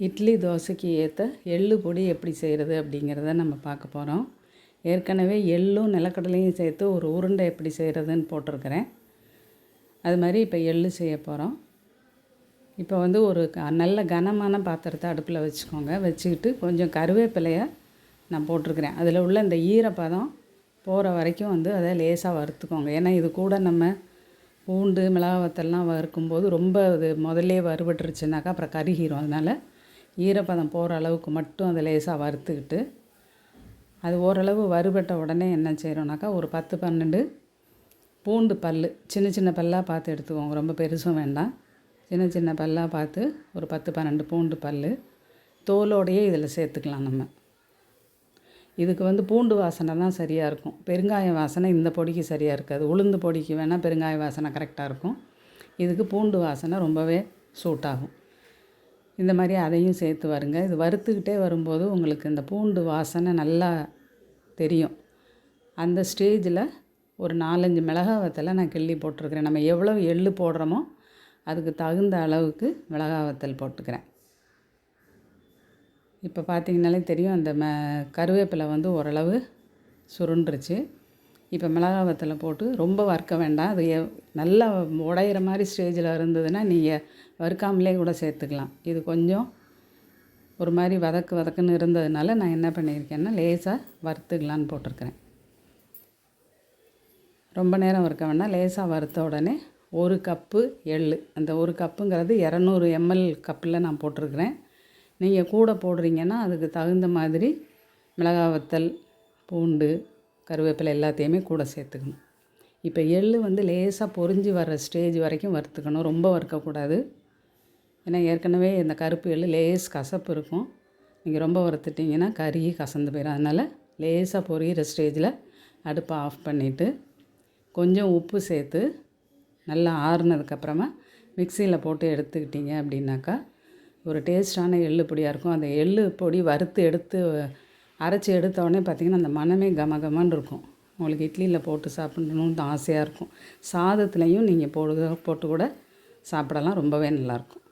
இட்லி தோசைக்கு ஏற்ற எள்ளு பொடி எப்படி செய்கிறது அப்படிங்கிறத நம்ம பார்க்க போகிறோம் ஏற்கனவே எள்ளும் நிலக்கடலையும் சேர்த்து ஒரு உருண்டை எப்படி செய்கிறதுன்னு போட்டிருக்கிறேன். அது மாதிரி இப்போ எள்ளு செய்ய போகிறோம் இப்போ வந்து ஒரு க நல்ல கனமான பாத்திரத்தை அடுப்பில் வச்சுக்கோங்க. வச்சுக்கிட்டு கொஞ்சம் கருவேப்பிலையை நான் போட்டிருக்கிறேன். அதில் உள்ள இந்த ஈரப்பதம் போகிற வரைக்கும் வந்து அதை லேசாக வறுத்துக்கோங்க. ஏன்னா இது கூட நம்ம பூண்டு மிளகாவத்தெல்லாம் வறுக்கும்போது ரொம்ப அது முதல்லே வறுபட்டுருச்சுனாக்கா அப்புறம் கருகிரும். அதனால் ஈரப்பதம் போகிற அளவுக்கு மட்டும் அதை லேசாக வறுத்துக்கிட்டு அது ஓரளவு வறுபட்ட உடனே என்ன செய்கிறோன்னாக்கா ஒரு பத்து பன்னெண்டு பூண்டு பல் சின்ன சின்ன பல்லாக பார்த்து எடுத்துக்குவோம். ரொம்ப பெருசும் வேண்டாம். சின்ன சின்ன பல்லாக பார்த்து ஒரு பத்து பன்னெண்டு பூண்டு பல் தோலோடையே இதில் சேர்த்துக்கலாம் நம்ம. இதுக்கு வந்து பூண்டு வாசனை தான் சரியாக இருக்கும். பெருங்காய வாசனை இந்த பொடிக்கு சரியாக இருக்காது. உளுந்து பொடிக்கு வேணால் பெருங்காய வாசனை கரெக்டாக இருக்கும். இதுக்கு பூண்டு வாசனை ரொம்பவே சூட் ஆகும் இந்த மாதிரி அதையும் சேர்த்து வருங்க. இது வறுத்துக்கிட்டே வரும்போது உங்களுக்கு இந்த பூண்டு வாசனை நல்லா தெரியும். அந்த ஸ்டேஜில் ஒரு நாலஞ்சு மிளகா வத்தலை நான் கிள்ளி போட்டிருக்கிறேன். நம்ம எவ்வளோ எள்ளு போடுறோமோ அதுக்கு தகுந்த அளவுக்கு மிளகா வத்தல் போட்டுக்கிறேன். இப்போ பார்த்தீங்கனாலே தெரியும் அந்த ம கருவேப்பிலை வந்து ஓரளவு சுருண்டுருச்சு. இப்போ மிளகா வத்தலை போட்டு ரொம்ப வறுக்க வேண்டாம். அது நல்லா உடையிற மாதிரி ஸ்டேஜில் இருந்ததுன்னா நீங்கள் வறுக்காமலே கூட சேர்த்துக்கலாம். இது கொஞ்சம் ஒரு மாதிரி வதக்கு வதக்குன்னு இருந்ததுனால நான் என்ன பண்ணியிருக்கேன்னா லேசாக வறுத்துக்கலான்னு போட்டிருக்கிறேன். ரொம்ப நேரம் வறுக்க வேண்டாம். லேசாக வறுத்த உடனே ஒரு கப்பு எள் அந்த ஒரு கப்புங்கிறது இரநூறு எம்எல் கப்பில் நான் போட்டிருக்கிறேன். நீங்கள் கூட போடுறீங்கன்னா அதுக்கு தகுந்த மாதிரி மிளகா வத்தல் பூண்டு கருவேப்பிலை எல்லாத்தையுமே கூட சேர்த்துக்கணும். இப்போ எள் வந்து லேசாக பொரிஞ்சு வர்ற ஸ்டேஜ் வரைக்கும் வறுத்துக்கணும். ரொம்ப வறுக்கக்கூடாது. ஏன்னா ஏற்கனவே இந்த கருப்பு எள் லேஸ் கசப்பு இருக்கும். நீங்கள் ரொம்ப வறுத்துட்டிங்கன்னா கறி கசந்து போயிடும். அதனால் லேசாக பொரியிற ஸ்டேஜில் அடுப்பை ஆஃப் பண்ணிவிட்டு கொஞ்சம் உப்பு சேர்த்து நல்லா ஆறுனதுக்கப்புறமா மிக்சியில் போட்டு எடுத்துக்கிட்டிங்க அப்படின்னாக்கா ஒரு டேஸ்டான எள்ளு பொடியாக இருக்கும். அந்த எள்ளு பொடி வறுத்து எடுத்து அரைச்சி எடுத்தோடனே பார்த்திங்கன்னா அந்த மனமே கமகமன்னு இருக்கும். உங்களுக்கு இட்லியில் போட்டு சாப்பிடணுன்னு ஆசையாக இருக்கும். சாதத்துலேயும் நீங்கள் போடு போட்டு கூட சாப்பிடலாம். ரொம்பவே நல்லாயிருக்கும்